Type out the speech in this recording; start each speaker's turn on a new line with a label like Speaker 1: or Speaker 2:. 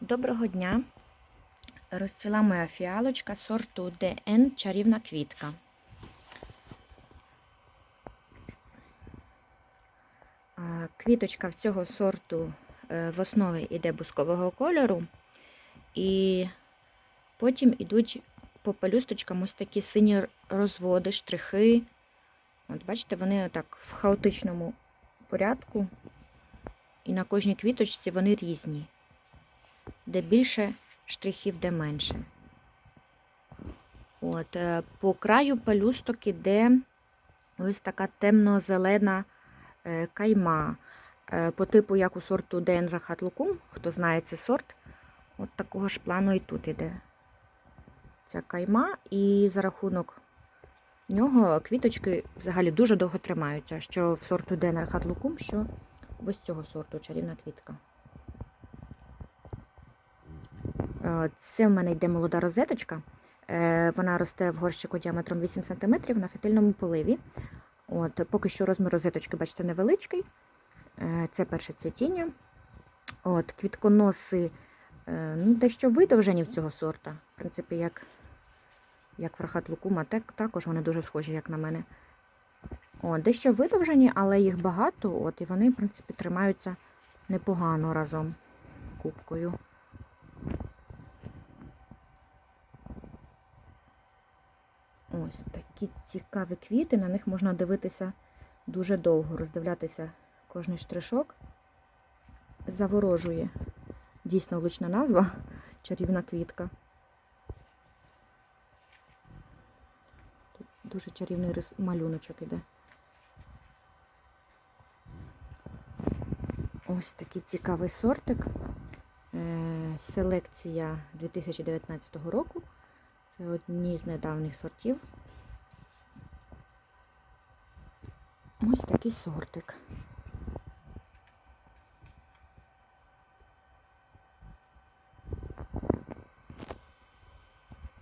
Speaker 1: Доброго дня! Розцвіла моя фіалочка сорту ДН Чарівна квітка. Квіточка в цього сорту е, в основі йде бускового кольору, і потім йдуть по пелюсточкам ось такі сині розводи, штрихи. От бачите, вони так в хаотичному порядку, і на кожній квіточці вони різні де більше штрихів, де менше. От, е, по краю пелюсток іде ось така темно-зелена е, кайма. Е, По типу, як у сорту ДН Рахат Лукум, хто знає цей сорт, от такого ж плану і тут іде ця кайма, і за рахунок нього квіточки взагалі дуже довго тримаються, що в сорту ДН Рахат Лукум, що ось цього сорту чарівна квітка. Це в мене йде молода розеточка. Е, Вона росте в горщику діаметром 8 см на фітильному поливі. От, поки що розмір розеточки, бачите, невеличкий. Е, Це перше цвітіння. От, квітконоси е, ну, дещо видовжені в цього сорта. В принципі, як, як в Рахат Лукума, так, також вони дуже схожі, як на мене. От, дещо видовжені, але їх багато, от, і вони, в принципі, тримаються непогано разом кубкою. Ось такі цікаві квіти, на них можна дивитися дуже довго, роздивлятися кожний штришок. Заворожує. Дійсно влучна назва чарівна квітка. Тут дуже чарівний рис... малюночок іде. Ось такий цікавий сортик. Е, Селекція 2019 року. Це одні з недавніх сортів. Ось такий сортик.